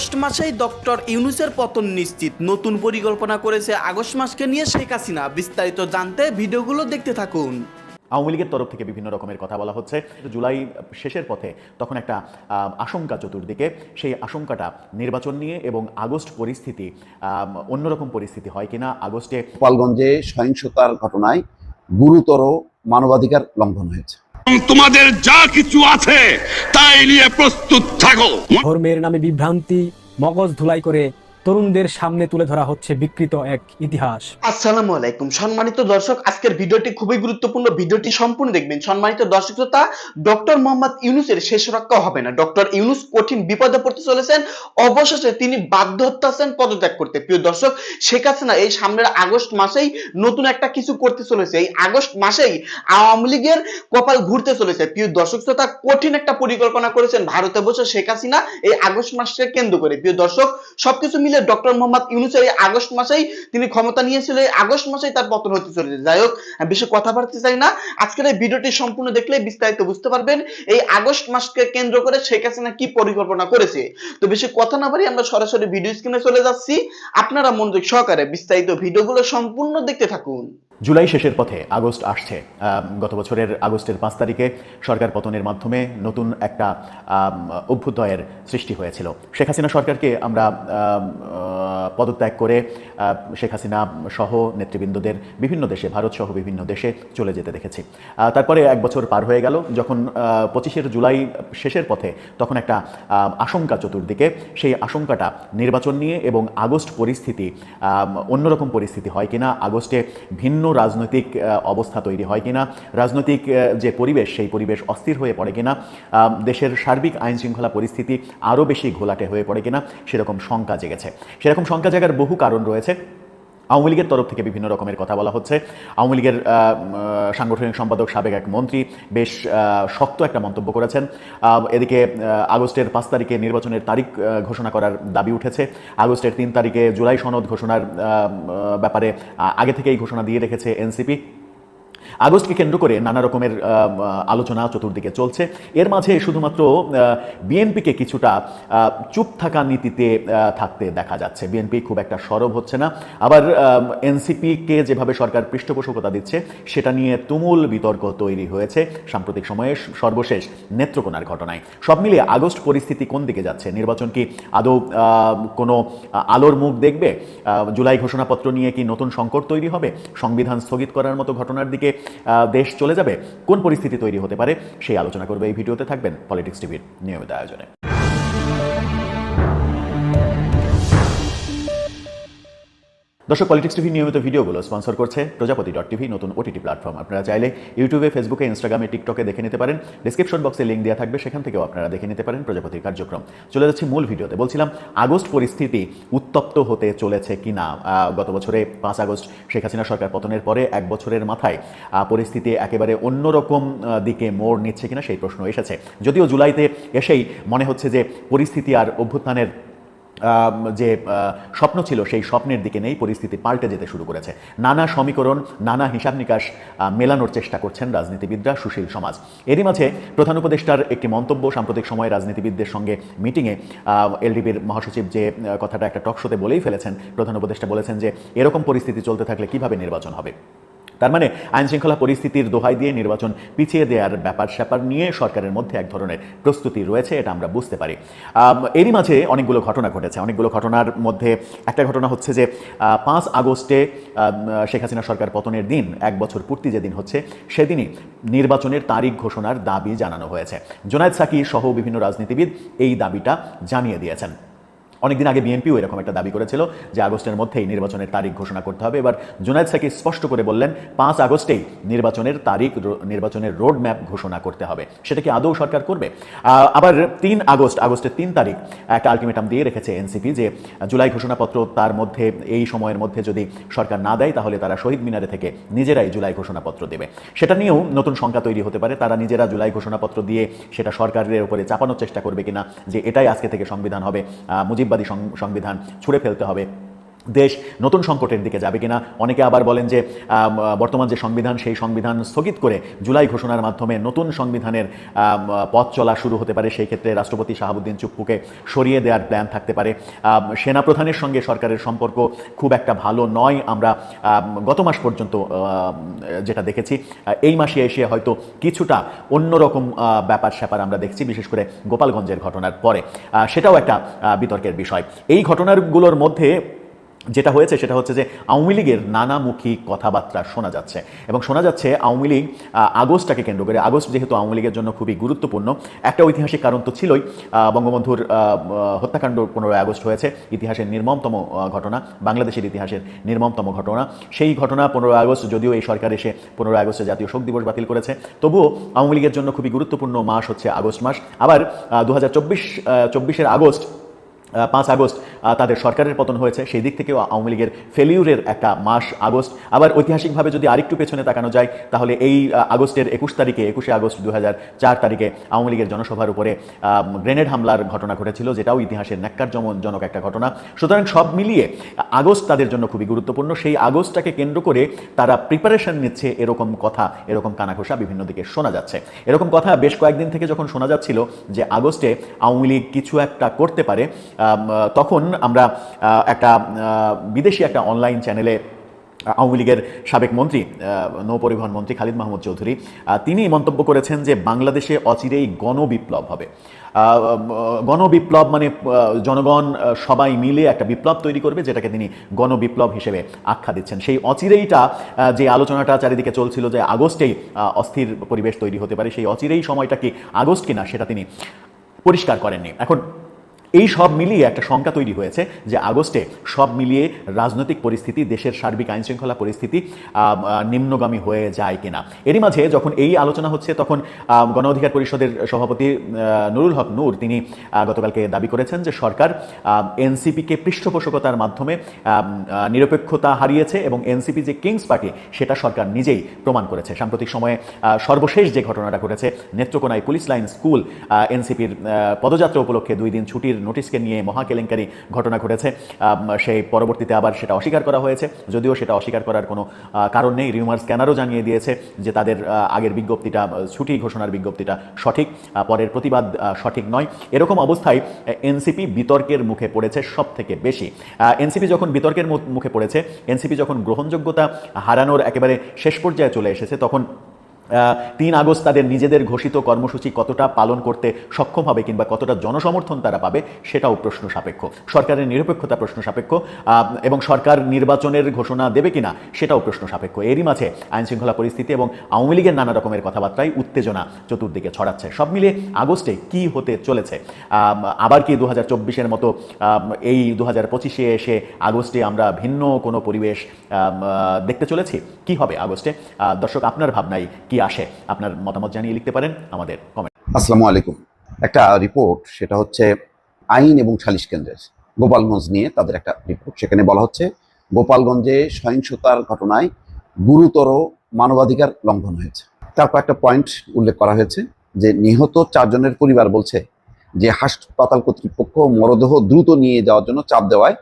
August মাসেই doctor ইউনুসের পতন নিশ্চিত। নতুন পরিকল্পনা করেছে আগস্ট মাসকে নিয়ে শেখ হাসিনা। বিস্তারিত জানতে ভিডিওগুলো দেখতে থাকুন। আওয়ামী লীগের তরফ থেকে বিভিন্ন রকমের কথা বলা হচ্ছে। জুলাই শেষের পথে তখন একটা আহ, আশঙ্কা চতুর্দিকে। সেই আশঙ্কাটা নির্বাচন নিয়ে এবং আগস্ট পরিস্থিতি আহ, অন্যরকম পরিস্থিতি হয় কিনা আগস্টে গোপালগঞ্জে সহিংসতার ঘটনায় গুরুতর মানবাধিকার লঙ্ঘন হয়েছে। তোমাদের যা কিছু আছে তাই নিয়ে প্রস্তুত থাকো। ধর্মের নামে বিভ্রান্তি মগজ ধুলাই করে তরুণদের সামনে তুলে ধরা হচ্ছে বিকৃত এক ইতিহাস। আসসালামু আলাইকুম। সম্মানিত দর্শক, আজকের ভিডিওটি খুবই গুরুত্বপূর্ণ। ভিডিওটি সম্পূর্ণ দেখবেন। সম্মানিত দর্শক শ্রোতা, ডক্টর মোহাম্মদ ইউনুসের শেষ রক্ষা হবে না। ডক্টর ইউনুস কঠিন বিপদে পড়তে চলেছেন। অবশেষে তিনি বাধ্য হচ্ছেন পদত্যাগ করতে। প্রিয় দর্শক, শেখ হাসিনা এই সামনের আগস্ট মাসেই নতুন একটা কিছু করতে চলেছে। এই আগস্ট মাসেই আওয়ামী লীগের কপাল ঘুরতে চলেছে। প্রিয় দর্শক শ্রোতা, কঠিন একটা পরিকল্পনা করেছেন ভারতে বসে শেখ হাসিনা এই আগস্ট মাসকে কেন্দ্র করে। প্রিয় দর্শক, সবকিছু মিলে ডক্টর মোহাম্মদ ইউনুসের এই আগস্ট মাসেই তিনি ক্ষমতা নিয়েছিল, এই আগস্ট মাসেই তার পতন হতে চলেছে। যাই হোক বেশি কথা বাড়তে চাই না। আজকের এই ভিডিওটি সম্পূর্ণ দেখলে বিস্তারিত বুঝতে পারবেন এই আগস্ট মাসকে কেন্দ্র করে শেখ হাসিনা কি পরিকল্পনা করেছে। তো বেশি কথা না বাড়ি আমরা সরাসরি ভিডিও স্ক্রিনে চলে যাচ্ছি। আপনারা মনোযোগ সহকারে বিস্তারিত ভিডিওগুলো সম্পূর্ণ দেখতে থাকুন। জুলাই শেষের পথে আগস্ট আসছে। গত বছরের আগস্টের পাঁচ তারিখে সরকার পতনের মাধ্যমে নতুন একটা অভ্যুদয়ের সৃষ্টি হয়েছিল। শেখ হাসিনা সরকারকে আমরা পদত্যাগ করে শেখ হাসিনা সহ নেতৃবৃন্দদের বিভিন্ন দেশে, ভারত সহ বিভিন্ন দেশে চলে যেতে দেখেছি। তারপরে এক বছর পার হয়ে গেল, যখন পঁচিশের জুলাই শেষের পথে তখন একটা আশঙ্কা চতুর্দিকে, সেই আশঙ্কাটা নির্বাচন নিয়ে এবং আগস্ট পরিস্থিতি অন্যরকম পরিস্থিতি হয় কিনা, আগস্টে ভিন্ন রাজনৈতিক অবস্থা তৈরি হয় কিনা, রাজনৈতিক যে পরিবেশ, সেই পরিবেশ অস্থির হয়ে পড়ে কিনা দেশের সার্বিক আইন শৃঙ্খলা পরিস্থিতি আরও বেশি ঘোলাটে হয়ে পড়ে কিনা, সেরকম শঙ্কা জেগেছে। সেরকম শঙ্কা জাগার বহু কারণ রয়েছে। আওয়ামী লীগের তরফ থেকে বিভিন্ন রকমের কথা বলা হচ্ছে। আওয়ামী লীগের সাংগঠনিক সম্পাদক সাবেক এক মন্ত্রী বেশ শক্ত একটা মন্তব্য করেছেন। এদিকে আগস্টের পাঁচ তারিখে নির্বাচনের তারিখ ঘোষণা করার দাবি উঠেছে। আগস্টের তিন তারিখে জুলাই সনদ ঘোষণার ব্যাপারে আগে থেকেই ঘোষণা দিয়ে রেখেছে এনসিপি। আগস্টকে কেন্দ্র করে নানা রকমের আলোচনা চতুর্দিকে চলছে। এর মাঝে শুধুমাত্র বিএনপিকে কিছুটা চুপ থাকা নীতিতে থাকতে দেখা যাচ্ছে। বিএনপি খুব একটা সরব হচ্ছে না। আবার এনসিপিকে যেভাবে সরকার পৃষ্ঠপোষকতা দিচ্ছে, সেটা নিয়ে তুমুল বিতর্ক তৈরি হয়েছে সাম্প্রতিক সময়ে সর্বশেষ নেত্রকোনার ঘটনায়। সব মিলিয়ে আগস্ট পরিস্থিতি কোন দিকে যাচ্ছে? নির্বাচন কি আদৌ কোনো আলোর মুখ দেখবে? জুলাই ঘোষণাপত্র নিয়ে কি নতুন সংকট তৈরি হবে? সংবিধান স্থগিত করার মতো ঘটনার দিকে দেশ চলে যাবে, কোন পরিস্থিতি তৈরি হতে পারে, সেই আলোচনা করবে এই ভিডিওতে থাকবেন পলিটিক্স টিভির নিয়মিত আয়োজনে। দর্শক পলিটিক্স টিভি নিয়মিত ভিডিওগুলো স্পন্সর করছে প্রজাপতি ডট টিভি নতুন ওটিটি প্ল্যাটফর্ম আপনারা চাইলে ইউটিউবে ফেসবুকে ইনস্টাগ্রামে টিকটকে দেখে নিতে পারেন। ডিসক্রিপশন বক্সে লিঙ্ক দেওয়া থাকবে সেখান থেকেও আপনারা দেখে নিতে পারেন প্রজাপতির কার্যক্রম। চলে যাচ্ছি মূল ভিডিওতে বলছিলাম আগস্ট পরিস্থিতি উত্তপ্ত হতে চলেছে কিনা? আহ, গত বছরে পাঁচ আগস্ট শেখ হাসিনা সরকার পতনের পরে এক বছরের মাথায় পরিস্থিতি একেবারে অন্যরকম দিকে মোড় নিচ্ছে কিনা সেই প্রশ্ন এসেছে। যদিও জুলাইতে এসেই মনে হচ্ছে যে পরিস্থিতি আর অভ্যুত্থানের যে স্বপ্ন ছিল সেই স্বপ্নের দিকে নেই, পরিস্থিতি পাল্টে যেতে শুরু করেছে। নানা সমীকরণ, নানা হিসাব নিকাশ মেলানোর চেষ্টা করছেন রাজনীতিবিদরা সুশীল সমাজ। এরই মাঝে প্রধান উপদেষ্টার একটি মন্তব্য সাম্প্রতিক সময়ে রাজনীতিবিদদের সঙ্গে মিটিংয়ে এলডিপির মহাসচিব যে কথাটা একটা টকশোতে বলেই ফেলেছেন, প্রধান উপদেষ্টা বলেছেন যে, এরকম পরিস্থিতি চলতে থাকলে কীভাবে নির্বাচন হবে? তার মানে আইন শৃঙ্খলা পরিস্থিতির দোহাই দিয়ে নির্বাচন পিছিয়ে দেওয়ার ব্যাপার স্যাপার নিয়ে সরকারের মধ্যে এক ধরনের প্রস্তুতি রয়েছে, এটা আমরা বুঝতে পারি। এরই মাঝে অনেকগুলো ঘটনা ঘটেছে। অনেকগুলো ঘটনার মধ্যে একটা ঘটনা হচ্ছে যে পাঁচ আগস্টে শেখ হাসিনা সরকার পতনের দিন, এক বছর পূর্তি যেদিন হচ্ছে, সেদিনই নির্বাচনের তারিখ ঘোষণার দাবি জানানো হয়েছে। জোনায়দ সাকি সহ বিভিন্ন রাজনীতিবিদ এই দাবিটা জানিয়ে দিয়েছেন। অনেকদিন আগে বিএনপিও এরকম একটা দাবি করেছিল যে আগস্টের মধ্যেই নির্বাচনের তারিখ ঘোষণা করতে হবে। এবার জুনায়দ সাকি স্পষ্ট করে বললেন পাঁচ আগস্টেই নির্বাচনের তারিখ নির্বাচনের রোড ম্যাপ ঘোষণা করতে হবে। সেটা কি আদৌ সরকার করবে? আবার তিন আগস্ট আগস্টের তিন তারিখ একটা আলটিমেটাম দিয়ে রেখেছে এনসিপি যে জুলাই ঘোষণাপত্র তার মধ্যে এই সময়ের মধ্যে যদি সরকার না দেয় তাহলে তারা শহীদ মিনারে থেকে নিজেরাই জুলাই ঘোষণাপত্র দেবে। সেটা নিয়েও নতুন শঙ্কা তৈরি হতে পারে। তারা নিজেরা জুলাই ঘোষণাপত্র দিয়ে সেটা সরকারের উপরে চাপানোর চেষ্টা করবে কিনা যে এটাই আজকে থেকে সংবিধান হবে আহ, মুজিববাদী সং- সংবিধান ছুঁড়ে ফেলতে হবে। দেশ নতুন সংকটের দিকে যাবে কিনা? অনেকে আবার বলেন যে বর্তমান যে সংবিধান, সেই সংবিধান স্থগিত করে জুলাই ঘোষণার মাধ্যমে নতুন সংবিধানের পথ চলা শুরু হতে পারে। সেই ক্ষেত্রে রাষ্ট্রপতি শাহাবুদ্দিন চুপ্পুকে সরিয়ে দেওয়ার প্ল্যান থাকতে পারে। সেনাপ্রধানের সঙ্গে সরকারের সম্পর্ক খুব একটা ভালো নয়। আমরা গত মাস পর্যন্ত যেটা দেখেছি এই মাসে এসে হয়তো কিছুটা অন্যরকম ব্যাপার স্যাপার আমরা দেখছি, বিশেষ করে গোপালগঞ্জের ঘটনার পরে। সেটাও একটা বিতর্কের বিষয়। এই ঘটনাগুলোর মধ্যে যেটা হয়েছে সেটা হচ্ছে যে আওয়ামী লীগের নানামুখী কথাবার্তা শোনা যাচ্ছে। এবং শোনা যাচ্ছে আওয়ামী লীগ আগস্টটাকে কেন্দ্র করে। আগস্ট যেহেতু আওয়ামী লীগের জন্য খুবই গুরুত্বপূর্ণ, একটা ঐতিহাসিক কারণ তো ছিলই বঙ্গবন্ধুর হত্যাকাণ্ড পনেরোই আগস্ট হয়েছে, ইতিহাসের নির্মমতম ঘটনা, বাংলাদেশের ইতিহাসের নির্মমতম ঘটনা। সেই ঘটনা পনেরোই আগস্ট যদিও এই সরকার এসে পনেরোই আগস্টে জাতীয় শোক দিবস বাতিল করেছে, তবুও আওয়ামী লীগের জন্য খুবই গুরুত্বপূর্ণ মাস হচ্ছে আগস্ট মাস। আবার দু হাজার চব্বিশ আগস্ট পাঁচ আগস্ট তাদের সরকারের পতন হয়েছে, সেই দিক থেকেও আওয়ামী লীগের ফেলিউরের একটা মাস আগস্ট। আবার ঐতিহাসিকভাবে যদি আরেকটু পেছনে তাকানো যায়, তাহলে এই আগস্টের একুশ তারিখে, একুশে আগস্ট দু তারিখে আওয়ামী লীগের জনসভার উপরে গ্রেনেড হামলার ঘটনা ঘটেছিল, যেটাও ইতিহাসের ন্যাক্কারজনক একটা ঘটনা। সুতরাং সব মিলিয়ে, আগস্ট তাদের জন্য খুবই গুরুত্বপূর্ণ। সেই আগস্টটাকে কেন্দ্র করে তারা প্রিপারেশন নিচ্ছে এরকম কথা, এরকম কানাঘোষা বিভিন্ন দিকে শোনা যাচ্ছে। এরকম কথা বেশ কয়েকদিন থেকে যখন শোনা যাচ্ছিল যে আগস্টে আওয়ামী লীগ কিছু একটা করতে পারে তখন আমরা একটা বিদেশি একটা অনলাইন চ্যানেলে আওয়ামী লীগের সাবেক মন্ত্রী নৌপরিবহন মন্ত্রী খালিদ মাহমুদ চৌধুরী তিনি মন্তব্য করেছেন যে বাংলাদেশে অচিরেই গণবিপ্লব হবে। গণবিপ্লব মানে জনগণ সবাই মিলে একটা বিপ্লব তৈরি করবে, যেটাকে তিনি গণবিপ্লব হিসেবে আখ্যা দিচ্ছেন। সেই অচিরেইটা যে আলোচনাটা চারিদিকে চলছিল যে আগস্টেই অস্থির পরিবেশ তৈরি হতে পারে, সেই অচিরেই সময়টা কি আগস্ট কিনা, সেটা তিনি পরিষ্কার করেননি। এখন এই সব মিলিয়ে একটা শঙ্কা তৈরি হয়েছে যে আগস্টে সব মিলিয়ে রাজনৈতিক পরিস্থিতি দেশের সার্বিক আইনশৃঙ্খলা পরিস্থিতি আহ, আহ, নিম্নগামী হয়ে যায় কিনা। এরই মাঝে যখন এই আলোচনা হচ্ছে তখন গণ অধিকার পরিষদের সভাপতি নুরুল হক নূর তিনি গতকালকে দাবি করেছেন যে সরকার এনসিপিকে পৃষ্ঠপোষকতার মাধ্যমে নিরপেক্ষতা হারিয়েছে এবং এনসিপি যে কিংস পার্টি সেটা সরকার নিজেই প্রমাণ করেছে। সাম্প্রতিক সময়ে সর্বশেষ যে ঘটনাটা ঘটেছে নেত্রকোনায় পুলিশ লাইন স্কুল এনসিপির পদযাত্রা উপলক্ষে দুই দিন ছুটির নোটিশকে নিয়ে মহা কেলেঙ্কারি ঘটনা ঘটেছে। সেই পরবর্তীতে আবার সেটা অস্বীকার করা হয়েছে। যদিও সেটা অস্বীকার করার কোনো কারণ নেই। রিউমার স্ক্যানারও জানিয়ে দিয়েছে যে তাদের আগের বিজ্ঞপ্তিটা ছুটি ঘোষণার বিজ্ঞপ্তিটা সঠিক পরের প্রতিবাদ সঠিক নয়। এরকম অবস্থায় এনসিপি বিতর্কের মুখে পড়েছে সব থেকে বেশি এনসিপি যখন বিতর্কের মুখে পড়েছে, এনসিপি যখন গ্রহণযোগ্যতা হারানোর একেবারে শেষ পর্যায়ে চলে এসেছে, তখন তিন আগস্ট তাদের নিজেদের ঘোষিত কর্মসূচি কতটা পালন করতে সক্ষম হবে কিংবা কতটা জনসমর্থন তারা পাবে, সেটাও প্রশ্ন সাপেক্ষ। সরকারের নিরপেক্ষতা প্রশ্ন সাপেক্ষ এবং সরকার নির্বাচনের ঘোষণা দেবে কিনা, সেটাও প্রশ্ন সাপেক্ষ। এরই মাঝে আইন শৃঙ্খলা পরিস্থিতি এবং আওয়ামী লীগের নানা রকমের কথাবার্তায় উত্তেজনা চতুর্দিকে ছড়াচ্ছে। সব মিলিয়ে আগস্টে কি হতে চলেছে? আবার কি দু হাজার মতো এই দু হাজার পঁচিশে এসে আগস্টে আমরা ভিন্ন কোনো পরিবেশ দেখতে চলেছি? কি হবে আগস্টে? দর্শক, আপনার ভাবনায় কি আসে? আপনার মতামত জানিয়ে লিখতে পারেন আমাদের কমেন্ট আসসালামু আলাইকুম। একটা রিপোর্ট সেটা হচ্ছে আইন এবং সালিশ কেন্দ্রের গোপালগঞ্জ নিয়ে তাদের একটা রিপোর্ট সেখানে বলা হচ্ছে, গোপালগঞ্জে সহিংসতার ঘটনায় গুরুতর মানবাধিকার লঙ্ঘন হয়েছে। তারপর একটা পয়েন্ট উল্লেখ করা হয়েছে, যে নিহত চারজনের পরিবার বলছে যে হাসপাতাল কর্তৃপক্ষ মরদেহ দ্রুত নিয়ে যাওয়ার জন্য চাপ দেওয়ায়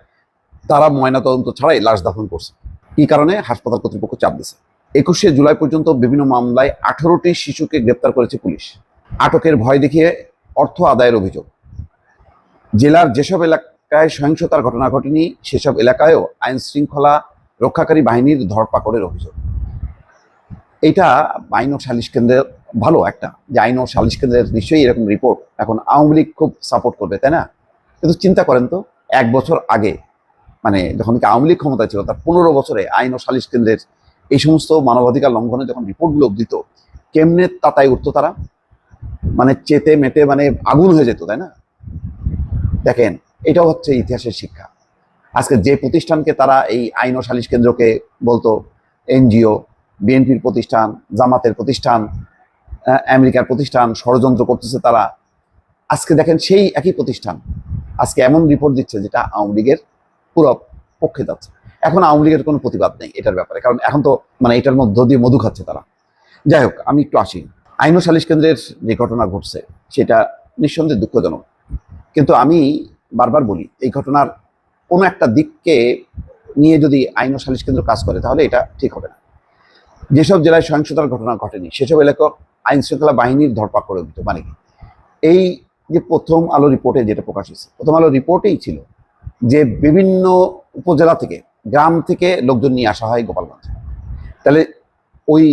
তারা ময়নাতদন্ত ছাড়াই লাশ দাফন করছে। এই কারণে হাসপাতাল কর্তৃপক্ষ চাপ দিছে একুশে জুলাই পর্যন্ত বিভিন্ন মামলায় আঠারোটি শিশুকে গ্রেপ্তার করেছে পুলিশ। আটকের ভয় দেখিয়ে অর্থ আদায়ের অভিযোগ। জেলার যেসব এলাকায় সহিংসতার ঘটনা ঘটেনি, সেসব এলাকায়ও আইন শৃঙ্খলা রক্ষাকারী বাহিনীর ধরপাকড়ের অভিযোগ। এটা আইন ও সালিশ কেন্দ্রের ভালো একটা, যে আইন ও সালিশ কেন্দ্রের নিশ্চয়ই এরকম রিপোর্ট এখন আওয়ামী লীগ খুব সাপোর্ট করবে, তাই না? কিন্তু চিন্তা করেন তো, এক বছর আগে মানে যখন আওয়ামী লীগ ক্ষমতায় ছিল, তার পনেরো বছরে আইন ও সালিশ কেন্দ্রের এই সমস্ত মানবাধিকার লঙ্ঘনে যখন রিপোর্টগুলো দিত কেমনে তাতায় উঠতো তারা? মানে চেতে মেতে মানে আগুন হয়ে যেত, তাই না? দেখেন, এটাও হচ্ছে ইতিহাসের শিক্ষা। আজকে যে প্রতিষ্ঠানকে তারা এই আইন ও সালিশ কেন্দ্রকে বলতো, এনজিও, বিএনপির প্রতিষ্ঠান, জামাতের প্রতিষ্ঠান আমেরিকার প্রতিষ্ঠান, ষড়যন্ত্র করতেছে তারা। আজকে দেখেন সেই একই প্রতিষ্ঠান, আজকে এমন রিপোর্ট দিচ্ছে যেটা আওয়ামী লীগের পুরো পক্ষে যাচ্ছে। এখন আওয়ামী লীগের কোনো প্রতিবাদ নেই এটার ব্যাপারে। কারণ এখন তো মানে এটার মধ্য দিয়ে মধু খাচ্ছে তারা। যাই হোক, আমি একটু আসি। আইন ও সালিশ কেন্দ্রের যে ঘটনা ঘটছে, সেটা নিঃসন্দেহে দুঃখজনক। কিন্তু আমি বারবার বলি, এই ঘটনার কোনো একটা দিককে নিয়ে যদি আইন ও সালিশ কেন্দ্র কাজ করে, তাহলে এটা ঠিক হবে না। যেসব জেলায় সহিংসতার ঘটনা ঘটেনি, সেসব এলাকা আইন শৃঙ্খলা বাহিনীর ধরপাক করে দিত। মানে কি? এই যে প্রথম আলো রিপোর্টে যেটা প্রকাশ হয়েছে, প্রথম আলো রিপোর্টেই ছিল যে বিভিন্ন উপজেলা থেকে, গ্রাম থেকে লোকজন নিয়ে আসা হয় গোপালগঞ্জ। তাহলে ওই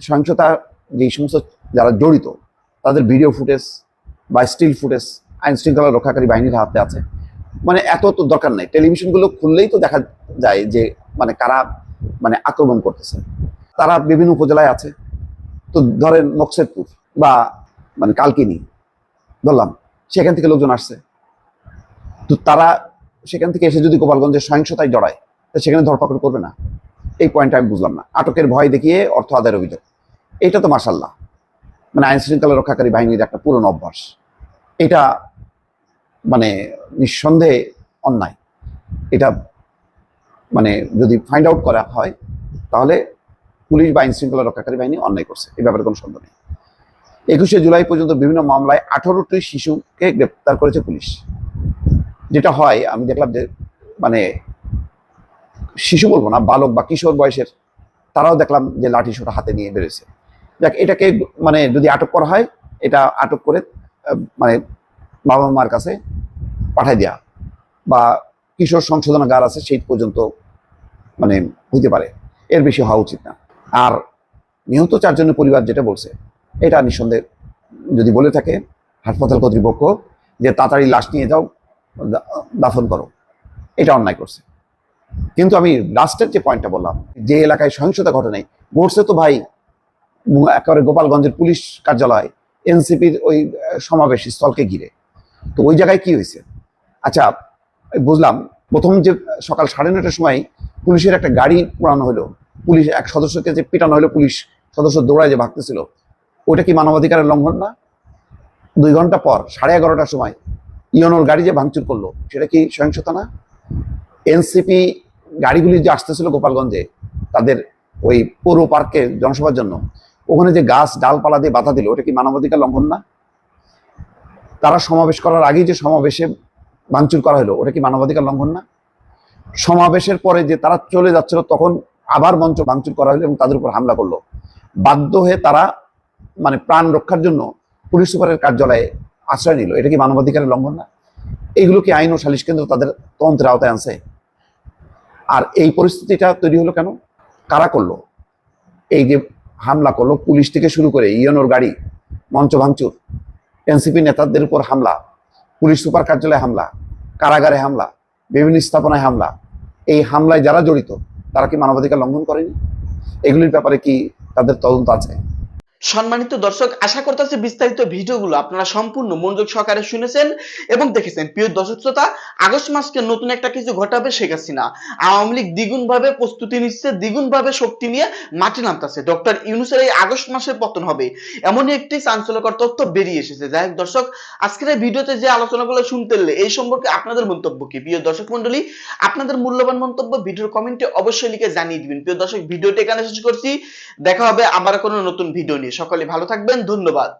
সহিংসতা যেই সমস্ত যারা জড়িত, তাদের ভিডিও ফুটেজ বা স্টিল ফুটেজ, আইন শৃঙ্খলা রক্ষাকারী বাহিনীর হাতে আছে। মানে এত তো দরকার নেই। টেলিভিশনগুলো খুললেই তো দেখা যায় যে মানে কারা মানে আক্রমণ করতেছে। তারা বিভিন্ন উপজেলায় আছে। তো ধরেন মকসেদপুর বা মানে কালকিনি, ধরলাম, সেখান থেকে লোকজন আসছে। তো তারা সেখান থেকে এসে যদি গোপালগঞ্জের সহিংসতায় জড়ায়, তা সেখানে ধরপাকড় করবে না। এই পয়েন্টটা আমি বুঝলাম না। আটকের ভয় দেখিয়ে অর্থ আদায়ের অভিযোগ। এটা তো মাসাল্লাহ মানে আইন শৃঙ্খলা রক্ষাকারী বাহিনীর একটা পুরনো অভ্যাস। এটা মানে নিঃসন্দেহে অন্যায়। এটা মানে যদি ফাইন্ড আউট করা হয়, তাহলে পুলিশ বা আইন শৃঙ্খলা রক্ষাকারী বাহিনী অন্যায় করছে। এই ব্যাপারে কোনো সন্দেহ নেই। একুশে জুলাই পর্যন্ত বিভিন্ন মামলায় আঠারোটি শিশুকে গ্রেপ্তার করেছে পুলিশ। যেটা হয়, আমি দেখলাম যে মানে শিশু বলব না, বালক বা কিশোর বয়সের, তারাও দেখলাম যে লাঠি সোটা হাতে নিয়ে বেরোছে দেখ, এটাকে মানে যদি আটক করা হয়, এটা আটক করে মানে বাবা মার কাছে পাঠাই দেওয়া বা কিশোর সংশোধনাগার আছে, সেই পর্যন্ত মানে হইতে পারে। এর বেশি হওয়া উচিত না। আর নিহত চারজনের পরিবার যেটা বলছে, এটা নিঃসন্দেহে যদি বলে থাকে হাসপাতাল কর্তৃপক্ষ যে, তাড়াতাড়ি লাশ নিয়ে যাও দাফন করো। এটা অন্যায় করছে। কিন্তু আমি লাস্টের যে পয়েন্টটা বললাম, যে এলাকায় সহিংসতা ঘটে নাই, ঘটছে তো ভাই একেবারে গোপালগঞ্জের পুলিশ কার্যালয়, এনসিপির ওই সমাবেশ স্থলকে ঘিরে। তো ওই জায়গায় কি হয়েছে? আচ্ছা বুঝলাম, প্রথম যে সকাল সাড়ে নটার সময় পুলিশের একটা গাড়ি পোড়ানো হলো, পুলিশ এক সদস্যকে যে পিটানো হলো, পুলিশ সদস্য দৌড়ায় যে ভাগতেছিল ওটা কি মানবাধিকারের লঙ্ঘন না? দুই ঘণ্টা পর, সাড়ে এগারোটার সময় ইয়নোর গাড়ি যে ভাঙচুর করল, সেটা কি সহিংসতা না? এনসিপি গাড়িগুলি যে আসতেছিল গোপালগঞ্জে, তাদের ওই পৌর পার্কে জনসভার জন্য, ওখানে যে গাছ ডালপালা দিয়ে বাধা দিল, ওটা কি মানবাধিকার লঙ্ঘন না? তারা সমাবেশ করার আগেই যে সমাবেশে ভাঙচুর করা হলো, ওটা কি মানবাধিকার লঙ্ঘন না? সমাবেশের পরে যে তারা চলে যাচ্ছিল, তখন আবার মঞ্চ ভাঙচুর করা হলো এবং তাদের উপর হামলা করল। বাধ্য হয়ে তারা মানে প্রাণ রক্ষার জন্য পুলিশ সুপারের কার্যালয়ে আশ্রয় নিল। এটা কি মানবাধিকারের লঙ্ঘন না? এইগুলো কি আইন ও সালিশ কেন্দ্র তাদের তন্ত্রের আওতায় আনছে? আর এই পরিস্থিতিটা তৈরি হলো কেন? কারা করল? এই যে হামলা করল, পুলিশ থেকে শুরু করে ইয়নোর গাড়ি, মঞ্চ ভাঙচুর, এনসিপি নেতাদের উপর হামলা, পুলিশ সুপার কার্যালয়ে হামলা, কারাগারে হামলা, বিভিন্ন স্থাপনায় হামলা, এই হামলায় যারা জড়িত, তারা কি মানবাধিকার লঙ্ঘন করেনি? এগুলির ব্যাপারে কি তাদের তদন্ত আছে? সম্মানিত দর্শক, আশা করতেছি বিস্তারিত ভিডিওগুলো আপনারা সম্পূর্ণ মনোযোগ সহকারে শুনেছেন এবং দেখেছেন। প্রিয় দর্শক শ্রোতা, আগস্ট মাসকে নতুন একটা কিছু ঘটাবে শেখ হাসিনা। আওয়ামী লীগ দ্বিগুণ ভাবে প্রস্তুতি নিচ্ছে দ্বিগুণ ভাবে শক্তি নিয়ে মাটি নামতেছে। ডক্টর ইউনুসের এই আগস্ট মাসে পতন হবে, এমনই একটি চাঞ্চল্যকর তথ্য বেরিয়ে এসেছে। যাই হোক দর্শক, আজকের এই ভিডিওতে যে আলোচনাগুলো শুনতে এই সম্পর্কে আপনাদের মন্তব্য কি? প্রিয় দর্শক মন্ডলী আপনাদের মূল্যবান মন্তব্য ভিডিওর কমেন্টে অবশ্যই লিখে জানিয়ে দিবেন। প্রিয় দর্শক, ভিডিওটি এখানে শেষ করছি। দেখা হবে আমার কোনো নতুন ভিডিও নিয়ে। সকলে ভালো থাকবেন ধন্যবাদ।